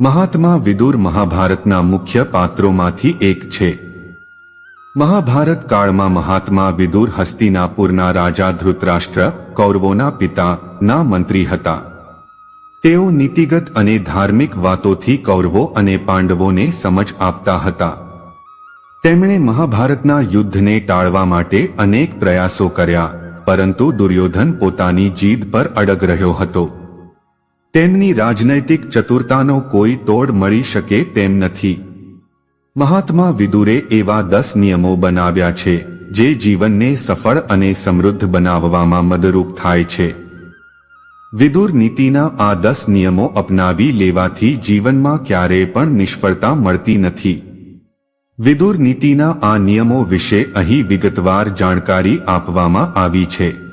મહાત્મા વિદુર મહાભારતના મુખ્ય પાત્રોમાંથી એક છે. મહાભારત કાળમાં મહાત્મા વિદુર હસ્તિનાપુરના રાજા ધૃતરાષ્ટ્ર, કૌરવોના પિતા, ના મંત્રી હતા. તેઓ નીતિગત અને ધાર્મિક વાતોથી કૌરવો અને પાંડવોને સમજ આપતા હતા. તેમણે મહાભારતના યુદ્ધને ટાળવા માટે અનેક પ્રયાસો કર્યા, પરંતુ દુર્યોધન પોતાની જીદ પર અડગ રહ્યો હતો. તેમની રાજનૈતિક ચતુરતાનો કોઈ તોડ મળી શકે તેમ નથી. મહાત્મા વિદુરે એવા દસ નિયમો બનાવ્યા છે, જે જીવનને સફળ અને સમૃદ્ધ બનાવવામાં મદરૂપ થાય છે. વિદુર નીતિના આ દસ નિયમો અપનાવી લેવાથી જીવનમાં ક્યારેય પણ નિષ્ફળતા મળતી નથી. વિદુર નીતિના આ નિયમો વિશે અહીં વિગતવાર જાણકારી આપવામાં આવી છે.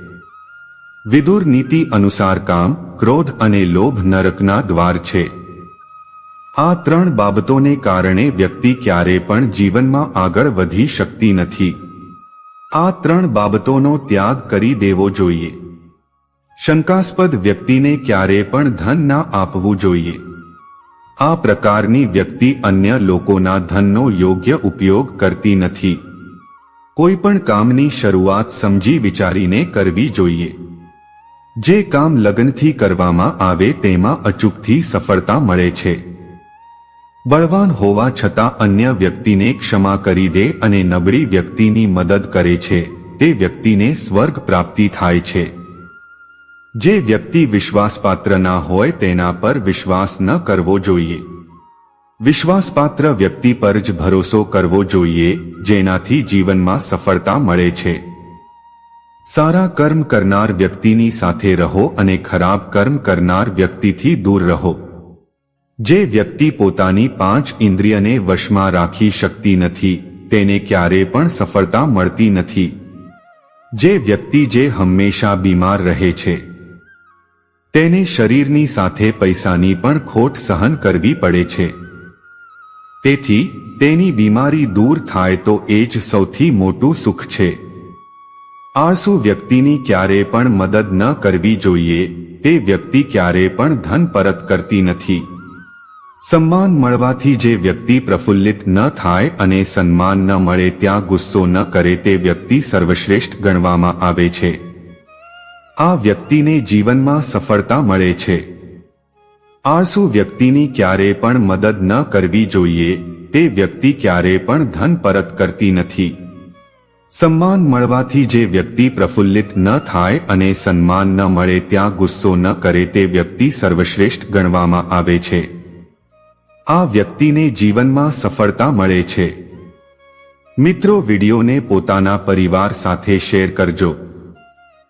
વિદુર નીતિ અનુસાર કામ, ક્રોધ અને લોભ નરકના દ્વાર છે. આ ત્રણ બાબતોને કારણે વ્યક્તિ ક્યારે પણ જીવનમાં આગળ વધી શકતી નથી. આ ત્રણ બાબતોનો ત્યાગ કરી દેવો જોઈએ. શંકાસ્પદ વ્યક્તિને ક્યારે પણ ધન ના આપવું જોઈએ. આ પ્રકારની વ્યક્તિ અન્ય લોકોના ધનનો યોગ્ય ઉપયોગ કરતી નથી. કોઈ પણ કામની શરૂઆત સમજી વિચારીને કરવી જોઈએ. જે કામ લગ્નથી કરવામાં આવે તેમાં અચૂકથી સફળતા મળે છે. બળવાન હોવા છતાં અન્ય વ્યક્તિને ક્ષમા કરી દે અને નબળી વ્યક્તિની મદદ કરે છે, તે વ્યક્તિને સ્વર્ગ પ્રાપ્તિ થાય છે. જે વ્યક્તિ વિશ્વાસપાત્ર ના હોય તેના પર વિશ્વાસ ન કરવો જોઈએ. વિશ્વાસપાત્ર વ્યક્તિ પર જ ભરોસો કરવો જોઈએ, જેનાથી જીવનમાં સફળતા મળે છે. સારા કર્મ કરનાર વ્યક્તિની સાથે રહો અને ખરાબ કર્મ કરનાર વ્યક્તિથી દૂર રહો. જે વ્યક્તિ પોતાની પાંચ ઇન્દ્રિયને વશમાં રાખી શકતી નથી, તેને ક્યારે પણ સફળતા મળતી નથી. જે વ્યક્તિ જે હંમેશા બીમાર રહે છે, તેને શરીરની સાથે પૈસાની પણ ખોટ સહન કરવી પડે છે. તેથી, તેની બીમારી દૂર થાય તો એ જ સૌથી મોટું સુખ છે. આળસુ વ્યક્તિની ક્યારે પણ મદદ ન કરવી જોઈએ, તે વ્યક્તિ ક્યારે પણ ધન પરત કરતી નથી. સન્માન મળવાથી જે વ્યક્તિ પ્રફુલ્લિત ન થાય અને સન્માન ન મળે ત્યાં ગુસ્સો ન કરે તે વ્યક્તિ સર્વશ્રેષ્ઠ ગણવામાં આવે છે. આ વ્યક્તિને જીવનમાં સફળતા મળે છે. આળસુ વ્યક્તિની ક્યારે પણ મદદ ન કરવી જોઈએ, તે વ્યક્તિ ક્યારે પણ ધન પરત કરતી નથી. સન્માન મળવાથી જે વ્યક્તિ પ્રફુલ્લિત ન થાય અને સન્માન ન મળે ત્યાં ગુસ્સો ન કરે તે વ્યક્તિ સર્વશ્રેષ્ઠ ગણવામાં આવે છે. આ વ્યક્તિને જીવનમાં સફળતા મળે છે. મિત્રો, વિડીયોને પોતાના પરિવાર સાથે શેર કરજો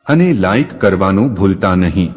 અને લાઈક કરવાનું ભૂલતા નહીં.